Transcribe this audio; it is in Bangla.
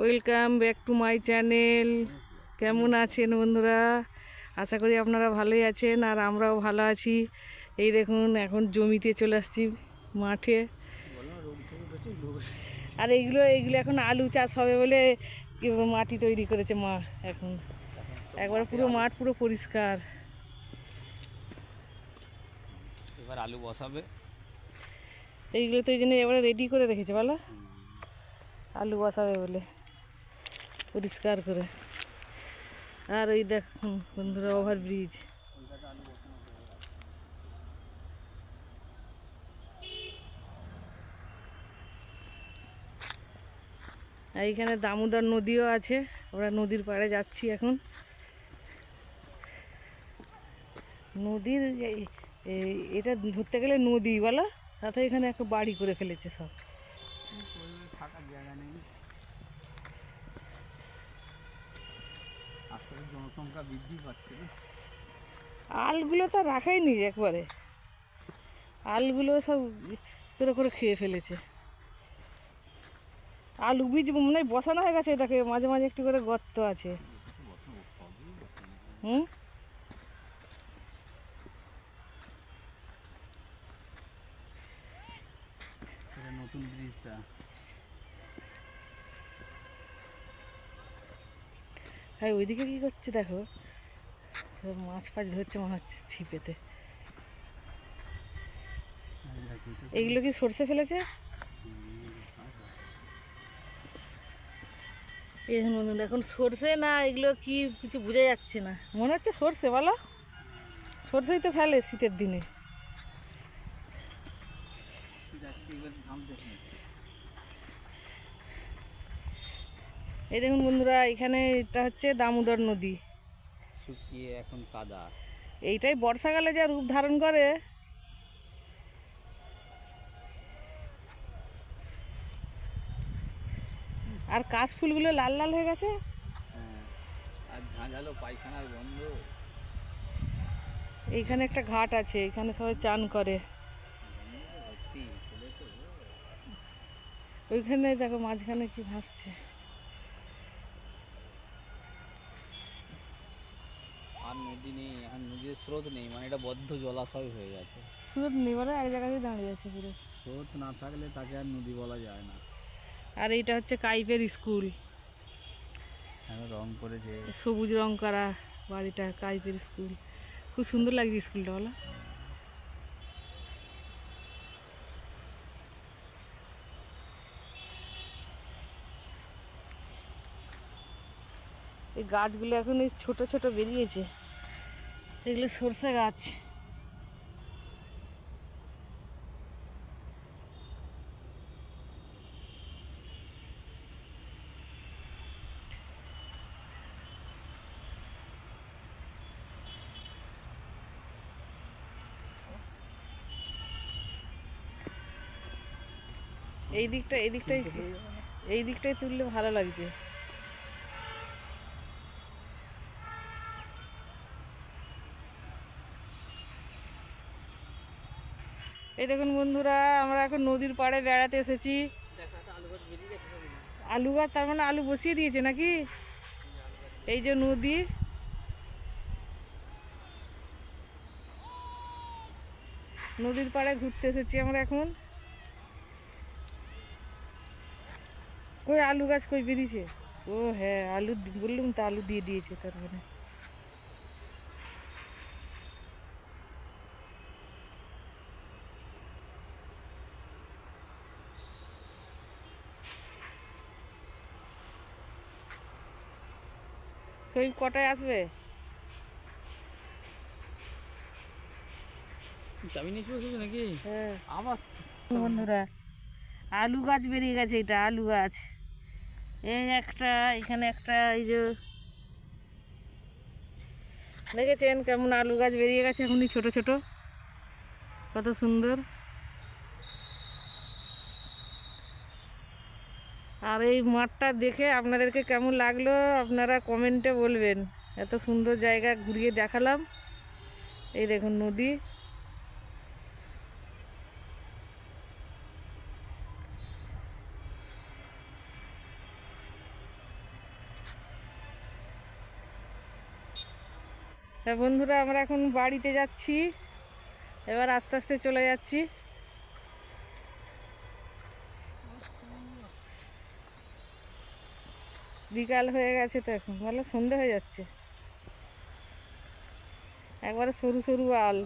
Welcome back to my channel. কেমন আছেন বন্ধুরা? আশা করি আপনারা ভালোই আছেন আর আমরাও ভালো আছি। এই দেখুন এখন জমিতে চলে আসছি মাঠে। আর এইগুলো এইগুলো এখন আলু চাষ হবে বলে মাটি তৈরি করেছে মা এখন। একবার পুরো মাঠ পুরো পরিষ্কার। এবার আলু বসাবে। এইগুলো তো এই জন্য এবারে রেডি করে রেখেছে বলো। আলু বসাবে বলে। পরিষ্কার করে। আর ওই দেখুন বন্ধুরা ওভার ব্রিজ আর এইখানে দামোদর নদীও আছে, আমরা নদীর পাড়ে যাচ্ছি এখন। নদীর এই- এই- এটা ধরতে গেলে নদী, বলো? তাতে এখানে একটা বাড়ি করে ফেলেছে সব থাকার জায়গা নেই আস্তে আস্তে জনসংখ্যা বৃদ্ধি পাচ্ছে না। আলগুলো তো রাখাই নি একবারে। আলগুলো সব করে করে খেয়ে ফেলেছে। আলু বীজ মনে হয় বসানো হয়ে গেছে তাকে মাঝে মাঝে একটু করে গর্ত আছে। হুম? নতুন ব্রিজটা হ্যাঁ ওইদিকে কী করছে দেখো? সব মাছ ফাছ ধরছে মনে হচ্ছে ছিপেতে। এইগুলো কি সর্ষে ফেলেছে? এই বন্ধুরা, এখন সর্ষে না, এগুলো কি কিছু বোঝা যাচ্ছে না। মনে হচ্ছে সর্ষে, বলো? সর্ষেই তো ফেলে শীতের দিনে। এই দেখুন বন্ধুরা এখানে এটা হচ্ছে দামোদর নদী। শুকিয়ে এখন কাদা। এইটাই বর্ষাকালে যা রূপ ধারণ করে। আর কাশ ফুলগুলো লাল লাল হয়ে গেছে? হ্যাঁ আর ঝাঁঝালো পায়খানার গন্ধ। এইখানে একটা ঘাট আছে এখানে সবাই চান করে। ওইখানে দেখো মাঝখানে কি ভাসছে আর নদী নেই এখন নদীর স্রোত নেই মানে এটা বদ্ধ জলাশয় হয়ে গেছে। স্রোত নেই নেবারে এক জায়গাতেই দাঁড়িয়ে আছে পুরো। স্রোত না থাকলে তাকে আর নদী বলা যায় না। আর এটা হচ্ছে কাইপের স্কুল। এখন রং করেছে। সবুজ রং করা বাড়িটা কাইপের স্কুল। খুব সুন্দর লাগছে স্কুলটা বলো। এই গাছগুলো এখন এই ছোটো ছোটো বেরিয়েছে। এগুলো সর্ষে গাছ। এই দিকটা এই দিকটাই এই দিকটাই তুললে ভালো লাগছে। এই দেখুন বন্ধুরা, আমরা এখন নদীর পাড়ে বেড়াতে এসেছি। আলু গাছ, তার মানে আলু বসিয়ে দিয়েছে নাকি? এই যে নদী। নদীর পাড়ে ঘুরতে এসেছি আমরা এখন। কই আলু গাছ কই বেরিয়েছে? ও হ্যাঁ আলু বললাম তো আলু দিয়ে দিয়েছে, তার মানে। সই কটায় আসবে? নাকি? হ্যাঁ। আবার বন্ধুরা আলু গাছ বেরিয়ে গেছে এটা আলু গাছ। এই একটা এখানে একটা এই যে দেখেছেন কেমন আলু গাছ বেরিয়ে গেছে? এখনই ছোট ছোট। কত সুন্দর। আর এই মাঠটা দেখে আপনাদেরকে কেমন লাগল আপনারা কমেন্টে বলবেন। এত সুন্দর জায়গা ঘুরিয়ে দেখালাম। এই দেখুন নদী। বন্ধুরা, আমরা এখন বাড়িতে যাচ্ছি। এবার আস্তে আস্তে চলে যাচ্ছি। বিকাল হয়ে গেছে তো এখন। ভালো সন্ধে হয়ে যাচ্ছে। একবারে সরু সরু আল।